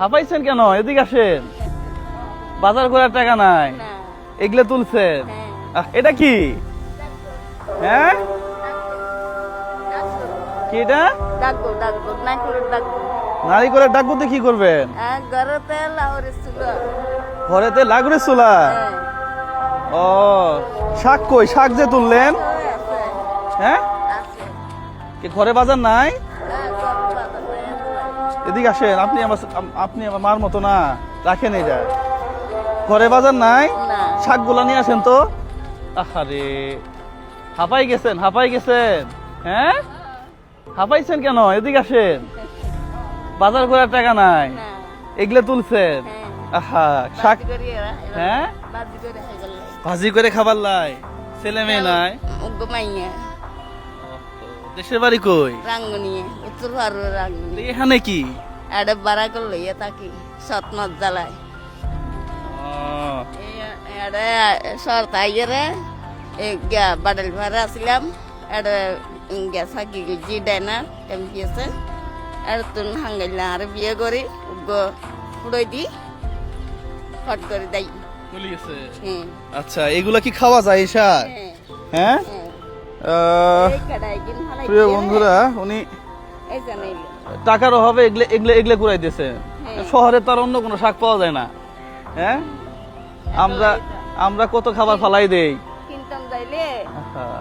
হাঁপাইছেন কেন? এদিকে আসেন। বাজার করার টাকা নাই। এগুলো তুলছেন। হ্যাঁ। এটা কি? হ্যাঁ? কি এটা? ডাকবো ডাকবো না করে ডাকবো নারী করে ডাকবো কি করবেন? হ্যাঁ ঘরেতে লাগরে চুলা। হ্যাঁ। ও শাক কই? শাক যে তুললেন? হ্যাঁ? কি ঘরে বাজার নাই? এদিকে আসেন আপনি আমার আপনি আমার মার মতো না রাখেন এই যা। ঘরে বাজার নাই? শাকগুলা নিয়ে আসেন তো। আহারে হাঁপাই গেছেন হাঁপাই গেছেন হ্যাঁ? হাঁপাইছেন কেন? এদিকে আসেন। বাজার করার টাকা নাই। এগুলো তুলছেন। হ্যাঁ। আহা শাক হ্যাঁ? ভাজি করে খাবার লাই। ছেলে মেয়ে নাই। দেশের বাড়ি কই? রাঙ্গুনিয়ে উত্তর ভারত রাঙ্গুনি। এখানে কি? এটা বাড়া করলে ইয়ে থাকি সৎমত জ্বালায়। এটা শর্ত আইয়ারে গিয়া বাডাল ভাড়া আসলাম। এটা গিয়া থাকি জি ডাইনা এমপি আছে এটা তুন হাঙ্গাইলা আর বিয়ে করি ফুড়ই দি ফট করে হ্যাঁ আচ্ছা এগুলা কি খাওয়া যায় এই হ্যাঁ। প্রিয় বন্ধুরা উনি টাকার অভাবে এগলে এগলে এগলে ঘুরাই দিয়েছে। হ্যাঁ। শহরে তো আর অন্য কোনো শাক পাওয়া যায় না। হ্যাঁ? আমরা আমরা কত খাবার ফালাই দেই। কিনতাম যাইলে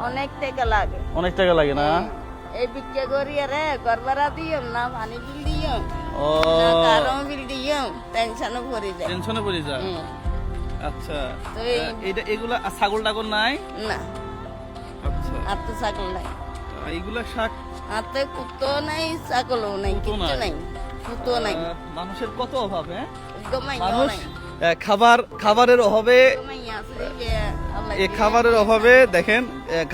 অনেক টাকা লাগে। অনেক টাকা লাগে না? এই বিক্রি করি আরে গরবারা দিও না পানি বিল ও। কারণ বিল টেনশনও ভরে যায়। টেনশনে পড়ে যা আচ্ছা। তো এটা এগুলা ছাগল টাগল নাই? না। আচ্ছা আর তো ছাগল নাই। এইগুলা শাক আর তো কুত্তো নাই ছাগলও নাই কিচ্ছু নাই। কুত্তো নাই। মানুষের কত অভাব হ্যাঁ? মানুষ খাবার খাবারের অভাবে এই খাবারের অভাবে দেখেন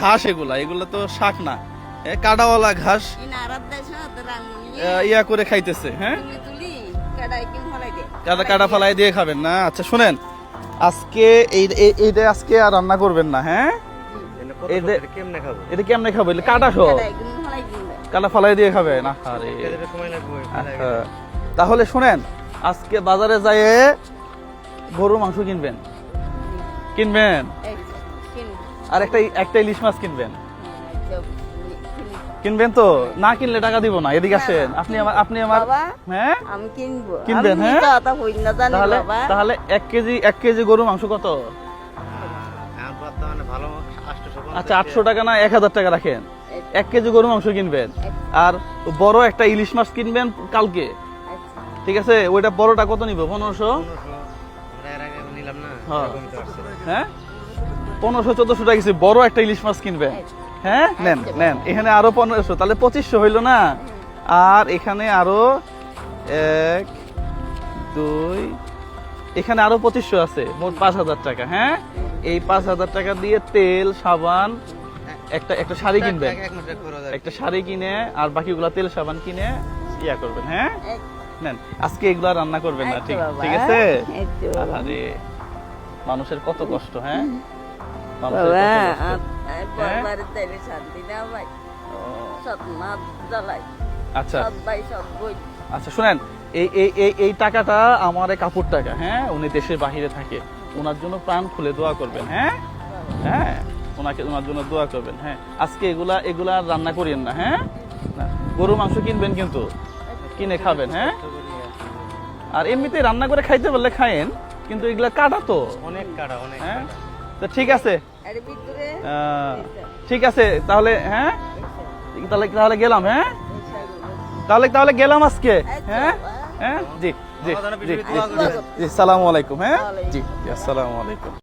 ঘাস এগুলা এগুলো তো শাক না। কাটাওয়ালা ঘাস ইয়া করে খাইতেছে হ্যাঁ? কাটা কাটা ফালাই দিয়ে খাবেন না? আচ্ছা শুনেন আজকে এই এই- এইটা আজকে আর রান্না করবেন না হ্যাঁ? এই কেমনে খাব? এটা কেমনে খাব? এটা কাটা সহ কাটাই কিন ফলাই দিন কাটা ফালাই দিয়ে খাবেন আরে। এদের সময় লাগবে আচ্ছা। তাহলে শুনেন আজকে বাজারে যাইয়ে গরুর মাংস কিনবেন। কিনবেন? আর একটা একটা ইলিশ মাছ কিনবেন। কিনবেন তো? না কিনলে টাকা দিব না। এদিকে আসেন। আপনি আমার আপনি আমার হ্যাঁ? আমি কিনবো। কিনবেন, হ্যাঁ? তাহলে তাহলে এক কেজি এক কেজি গরু মাংস কত? বর্তমানে ভালো আচ্ছা আটশো টাকা না এক হাজার টাকা রাখেন? এক কেজি গরু মাংস কিনবেন। আর বড় একটা ইলিশ মাছ কিনবেন কালকে। আচ্ছা। ঠিক আছে? ওইটা বড়টা কত নিব? পনেরোশো? আমরা এর আগে নিলাম না হ্যাঁ। হ্যাঁ? পনেরোশো চোদ্দশো টাকা কিছু বড় একটা ইলিশ মাছ কিনবেন। হ্যাঁ। নেন নেন। এখানে আরও পনেরোশো। তাহলে পঁচিশশো হইল না? আর এখানে আরও এক দুই এখানে আরও পঁচিশশো আছে মোট পাঁচ হাজার টাকা হ্যাঁ? এই পাঁচ হাজার টাকা দিয়ে তেল সাবান একটা একটা শাড়ি কিনবেন। একটা শাড়ি কিনে আর বাকিগুলা তেল সাবান কিনে ইয়া করবেন হ্যাঁ? নেন আজকে এগুলা রান্না করবেন না ঠিক ঠিক আছে। আরে মানুষের কত কষ্ট হ্যাঁ? হ্যাঁ? আচ্ছা। আচ্ছা শুনেন এই এই এই এই টাকাটা আমার এই কাপড় টাকা হ্যাঁ? উনি দেশের বাহিরে থাকে। ওনার জন্য প্রাণ খুলে দোয়া করবেন হ্যাঁ? হ্যাঁ? ওনাকে ওনার জন্য দোয়া করবেন হ্যাঁ? আজকে এগুলা এগুলা আর রান্না করিয়েন না হ্যাঁ? গরু মাংস কিনবেন কিন্তু। কিনে খাবেন হ্যাঁ? আর এমনিতে রান্না করে খাইতে পারলে খায়েন কিন্তু এগুলা কাটা তো। অনেক কাটা অনেক হ্যাঁ। তো ঠিক আছে। ঠিক আছে তাহলে হ্যাঁ? তাহলে তাহলে গেলাম হ্যাঁ? তাহলে তাহলে গেলাম আজকে হ্যাঁ? হ্যাঁ? জি জি জি জি, সালামু আলাইকুম হ্যাঁ? জি জি আসসালামু আলাইকুম।